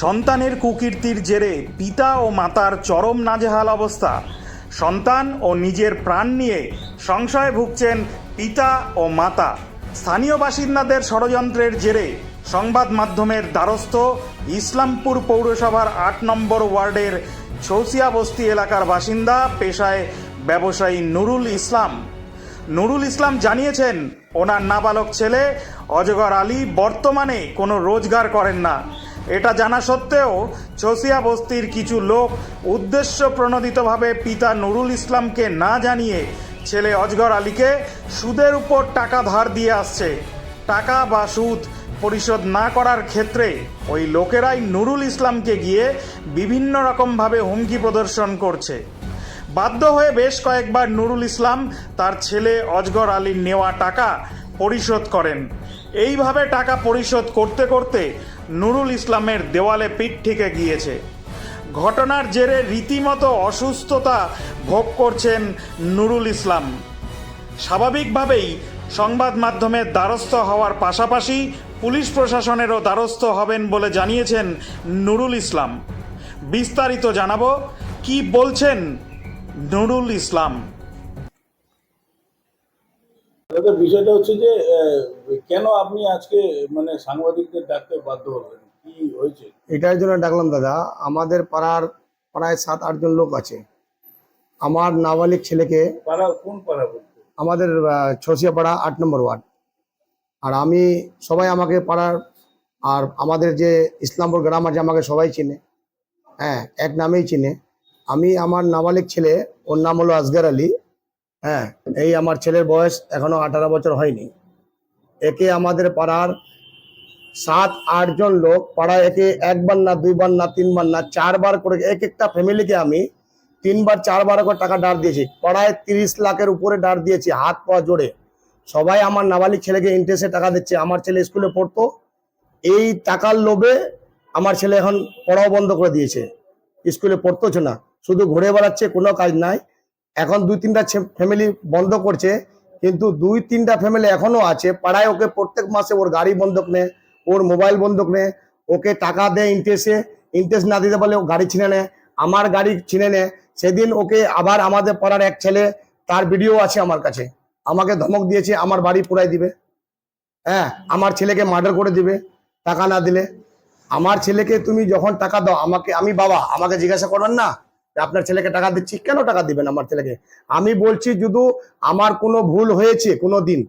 সন্তানের কুকীর্তির জেরে পিতা ও মাতার চরম নাজেহাল অবস্থা। সন্তান ও নিজের প্রাণ নিয়ে সংশয়ে ভুগছেন পিতা ও মাতা। স্থানীয় বাসিন্দাদের ষড়যন্ত্রের জেরে সংবাদ মাধ্যমের দ্বারস্থ ইসলামপুর পৌরসভার আট নম্বর ওয়ার্ডের ছৌসিয়া বস্তি এলাকার বাসিন্দা পেশায় ব্যবসায়ী নুরুল ইসলাম। নুরুল ইসলাম জানিয়েছেন, ওনার নাবালক ছেলে অজগর আলী বর্তমানে কোনো রোজগার করেন না। এটা জানা সত্ত্বেও চৌসিয়া বস্তির কিছু লোক উদ্দেশ্য প্রণোদিতভাবে পিতা নুরুল ইসলামকে না জানিয়ে ছেলে অজগর আলীকে সুদের উপর টাকা ধার দিয়ে আসছে। টাকা বা সুদ পরিশোধ না করার ক্ষেত্রে ওই লোকেরাই নুরুল ইসলামকে গিয়ে বিভিন্ন রকমভাবে হুমকি প্রদর্শন করছে। বাধ্য হয়ে বেশ কয়েকবার নুরুল ইসলাম তার ছেলে অজগর আলীর নেওয়া টাকা পরিশোধ করেন। এইভাবে টাকা পরিশোধ করতে করতে নুরুল ইসলামের দেওয়ালে পিঠ থেকে গিয়েছে। ঘটনার জেরে রীতিমতো অসুস্থতা ভোগ করছেন নুরুল ইসলাম। স্বাভাবিকভাবেই সংবাদ মাধ্যমের দ্বারস্থ হওয়ার পাশাপাশি পুলিশ প্রশাসনেরও দ্বারস্থ হবেন বলে জানিয়েছেন নুরুল ইসলাম। বিস্তারিত জানাব, কি বলছেন নুরুল ইসলাম? দাদা বিষয়টা হচ্ছে যে কেন আপনি আজকে মানে সাংবাদিকদের ডাকতে বাধ্য হলেন? কি হয়েছে? এটার জন্য ডাকলাম দাদা। আমাদের পাড়ার প্রায় সাত আটজন লোক আছে। আমার নাবালিক ছেলেকে পাড়া কোন পাড়া বলতে? আমাদের ছসিয়া পাড়া আট নম্বর ওয়ার্ড। আর আমি সবাই আমাকে পাড়ার আর আমাদের যে ইসলামপুর গ্রাম আছে আমাকে সবাই চিনে। হ্যাঁ এক নামেই চিনে। আমি আমার নাবালিক ছেলে ওর নাম হলো আসগার আলী। হ্যাঁ এই আমার ছেলের বয়স এখনও আঠারো বছর হয়নি। একে আমাদের পাড়ার সাত আটজন লোক, পাড়ায় একে একবার না, দুইবার না, তিনবার না, চারবার করে এক একটা ফ্যামিলিকে আমি তিনবার, চারবার করে টাকা ডার দিয়েছি। পাড়ায় তিরিশ লাখের উপরে ডার দিয়েছি, হাত পা জোরে। সবাই আমার নাবালিক ছেলেকে ইন্টারেস্টে টাকা দিচ্ছে, আমার ছেলে স্কুলে পড়তো। এই টাকার লোভে আমার ছেলে এখন পড়াও বন্ধ করে দিয়েছে। স্কুলে পড়তেছে না, শুধু ঘুরে বেড়াচ্ছে, কোনো কাজ নাই। এখন দুই তিনটা ফ্যামিলি বন্ধ করছে, কিন্তু দুই তিনটা ফ্যামিলি এখনও আছে, পাড়ায় ওকে প্রত্যেক মাসে ওর গাড়ি বন্ধক নেয়, ওর মোবাইল বন্ধক নেয়, ওকে টাকা দেয় ইন্টারেস্টে ইন্টারেস্ট না দিতে পারলে ও গাড়ি ছিনে নেয়, আমার গাড়ি ছিনে নেয়, সেদিন ওকে আবার আমাদের পাড়ার এক ছেলে, তার ভিডিও আছে আমার কাছে, আমাকে ধমক দিয়েছে, আমার বাড়ি পুরাই দিবে হ্যাঁ আমার ছেলেকে মার্ডার করে দিবে, টাকা না দিলে, আমার ছেলেকে তুমি যখন টাকা দাও, আমাকে, আমি বাবা, আমাকে জিজ্ঞাসা করবেন না আপনার ছেলেকে টাকা দিচ্ছি, কেন টাকা দিবেন আমার ছেলেকে? আমি বলছি যদি, আমার কোনো ভুল হয়েছে কোনো দিন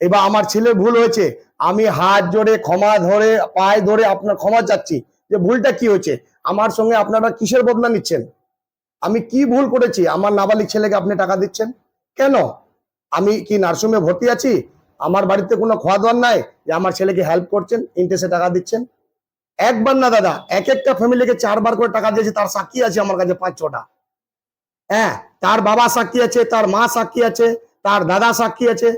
এবার আমার ছেলে ভুল হয়েছে, আমি হাত জোরে ক্ষমা ধরে, পায়ে ধরে আপনার ক্ষমা চাচ্ছি। যে ভুলটা কি হয়েছে? আমার সঙ্গে আপনারা কিসের বদলা নিচ্ছেন? আমি কি ভুল করেছি? আমার নাবালিক ছেলেকে আপনি টাকা দিচ্ছেন? কেন? আমি কি নার্সিংহোমে ভর্তি আছি? আমার বাড়িতে কোনো খাওয়া দাওয়ার নাই যে আমার ছেলেকে হেল্প করছেন ইন্টারেস্টে টাকা দিচ্ছেন? একবার না দাদা, এক একটা ফ্যামিলিকে চারবার করে টাকা দিয়েছে, তার সাক্ষী আছে আমার কাছে পাঁচ ছটা। হ্যাঁ তার বাবা সাক্ষী আছে, তার মা সাক্ষী আছে, তার দাদা সাক্ষী আছে,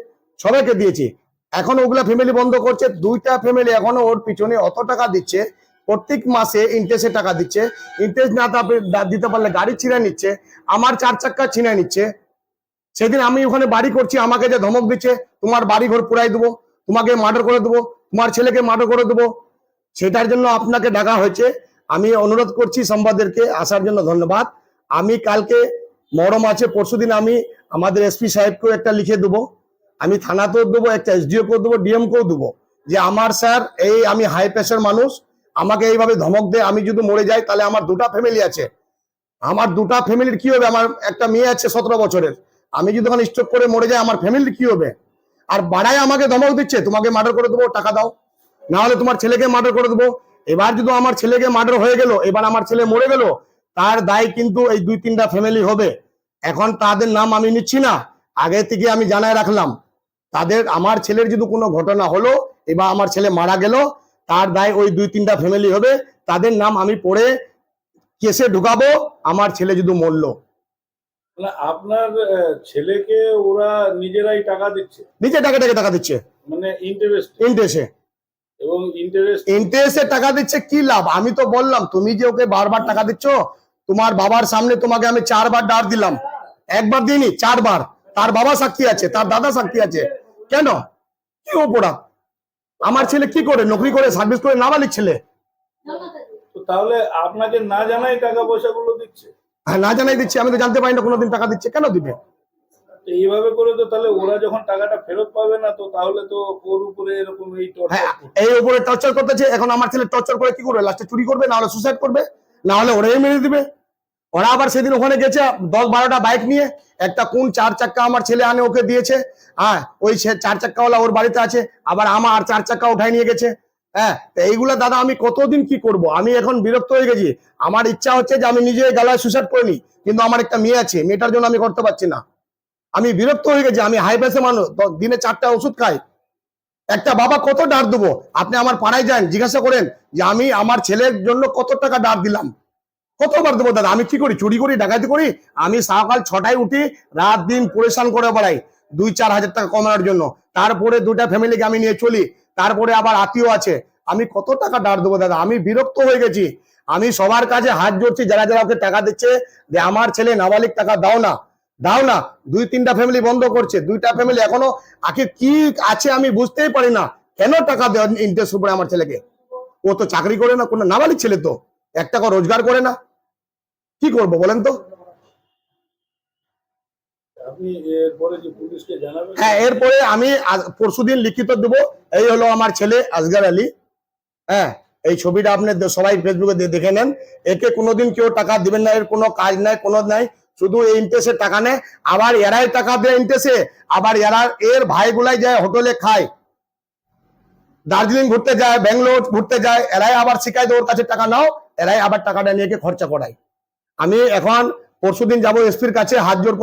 সবাইকে দিয়েছি। এখন ওগুলা ফ্যামিলি বন্ধ করছে, দুইটা ফ্যামিলি এখনও ওর পিছনে অত টাকা দিচ্ছে, প্রত্যেক মাসে ইন্টারেস্টে টাকা দিচ্ছে। ইন্টারেস্ট না দিতে পারলে গাড়ি ছিঁড়ে নিচ্ছে, আমার চার চাক্কা ছিঁড়ে নিচ্ছে। সেদিন আমি ওখানে বাড়ি করছি, আমাকে যে ধমক দিচ্ছে, তোমার বাড়ি ঘর পুরাই দেবো, তোমাকে মার্ডার করে দেবো, তোমার ছেলেকে মার্ডার করে দেবো সেটার জন্য আপনাকে ডাকা হয়েছে। আমি অনুরোধ করছি সম্বাদদেরকে আসার জন্য ধন্যবাদ। আমি কালকে মরম আছে, পরশুদিন আমি আমাদের এসপি সাহেবকেও একটা লিখে দেবো। আমি থানাতেও দেবো, একটা এসডিও কেও দেবো ডিএম কেও দেবো। যে আমার স্যার, এই আমি হাই প্রেশার মানুষ, আমাকে এইভাবে ধমক দেয়, আমি যদি মরে যাই, তাহলে আমার দুটা ফ্যামিলি আছে। আমার দুটা ফ্যামিলির কি হবে? আমার একটা মেয়ে আছে সতেরো বছরের। আমি যদি ওখানে স্ট্রোক করে মরে যাই, আমার ফ্যামিলির কি হবে? আর বাড়ায় আমাকে ধমক দিচ্ছে, তোমাকে মার্ডার করে দেবো, টাকা দাও। না হলে তোমার ছেলেকে মার্ডার করে দেবো। এবার যদি আমার ছেলেকে মার্ডার হয়ে গেল এবার আমার ছেলে মরে গেল তার দায় কিন্তু এই দুই তিনটা ফ্যামিলি হবে। এখন তাদের নাম আমি নিচ্ছি না। আগে থেকে আমি জানায় রাখলাম তাদের আমার ছেলের যদি কোনো ঘটনা হলো এবার আমার ছেলে মারা গেল তার দায় ওই দুই তিনটা ফ্যামিলি হবে। তাদের নাম আমি পড়ে কেসে ঢুকাবো আমার ছেলে যদি মরলো। মানে আপনার ছেলেকে ওরা নিজেরাই টাকা দিচ্ছে? নিজে টাকা টাকা টাকা দিচ্ছে। মানে ইন্টারেস্ট ইন্টারেস্টে এবং ইন্টারেস্ট ইন্টারেস্টে টাকা দিচ্ছে কি লাভ? আমি তো বললাম তুমি যে ওকে বারবার টাকা দিচ্ছ তোমার বাবার সামনে তোমাকে আমি চারবার ডার দিলাম। একবার দিইনি চারবার। তার বাবা সাক্ষী আছে তার দাদা সাক্ষী আছে। কেন? কি অপরাধ? আমার ছেলে কি করে? নকরি করে সার্ভিস করে নাবালিক ছেলে? তাহলে আপনাকে না জানাই টাকা পয়সাগুলো দিচ্ছে? হ্যাঁ না জানাই দিচ্ছে আমি তো জানতে পারি না কোনোদিন টাকা দিচ্ছে। কেন দিবে? তো এইভাবে করে তো তাহলে ওরা যখন টাকাটা ফেরত পাবে না তো তাহলে তো ওর উপরে এরকম এই হ্যাঁ এই উপরে টর্চার করতেছে এখন আমার ছেলে টর্চার করে কি করবে? লাস্টে চুরি করবে না হলে সুসাইড করবে না হলে ওরাই মেরে দিবে। ওরা আবার সেদিন ওখানে গেছে দশ বারোটা বাইক নিয়ে একটা কোন চার চাক্কা আমার ছেলে আনে ওকে দিয়েছে। হ্যাঁ ওই চার চাক্কাওয়ালা ওর বাড়িতে আছে আবার আমার চার চাক্কা উঠাই নিয়ে গেছে। হ্যাঁ তো এইগুলা দাদা আমি কতদিন কি করব? আমি এখন বিরক্ত হয়ে গেছি। আমার ইচ্ছা হচ্ছে যে আমি নিজে গালায় সুসাইড করিনি কিন্তু আমার একটা মেয়ে আছে মেয়েটার জন্য আমি করতে পারছি না। আমি বিরক্ত হয়ে গেছি, আমি হাই প্রেসে মানুষ দিনে চারটা ওষুধ খাই। একটা বাবা কত ডার দেবো? আপনি আমার পাড়ায় যান, জিজ্ঞাসা করেন যে আমি আমার ছেলের জন্য কত টাকা ডার দিলাম। কতবার দেবো দাদা? আমি কি করি? চুরি করি, ডাকাতি করি? আমি সকাল ছটায় উঠি, রাত দিন পরেশান করে বেড়াই, দুই চার হাজার টাকা কমানোর জন্য। তারপরে দুটা ফ্যামিলিকে আমি নিয়ে চলি, তারপরে আবার আত্মীয় আছে। আমি কত টাকা ডার দেবো দাদা? আমি বিরক্ত হয়ে গেছি। আমি সবার কাছে হাত জোড়ছি, যারা যারা ওকে টাকা দিচ্ছে, যে আমার ছেলে নাবালিক টাকা দাও না। দাও না দুই তিনটা ফ্যামিলি বন্ধ করছে দুইটা ফ্যামিলি এখনও আখে কি আছে আমি বুঝতেই পারি না। কেন টাকা দেওয়া ইন্টারেস্ট উপরে আমার ছেলেকে? ও তো চাকরি করে না কোনো নাবালিক ছেলে তো। এক টাকা রোজগার করে না। কি করব বলেন তো? হ্যাঁ এরপরে আমি পরশু দিন লিখিত দেব। এই হলো আমার ছেলে আসগার আলী। হ্যাঁ এই ছবিটা আপনি সবাই ফেসবুকে দেখে নেন। একে কোনোদিন কেউ টাকা দিবেন না এর কোনো কাজ নাই কোনো নাই। শুধু এই টাকা নেয় আবার এরাই টাকা দেয় ইন্টারেস্টে আবার এরা এর ভাইগুলাই যায় হোটেলে খায়। দার্জিলিং ঘুরতে যায়, ব্যাঙ্গালোর ঘুরতে যায়, এরাই আবার শিখায় ওর কাছে টাকা নাও, এরাই আবার টাকাটা নিয়ে খরচা করায়। আমি এখন পরশুদিন যাব এসপির কাছে, হাত জোর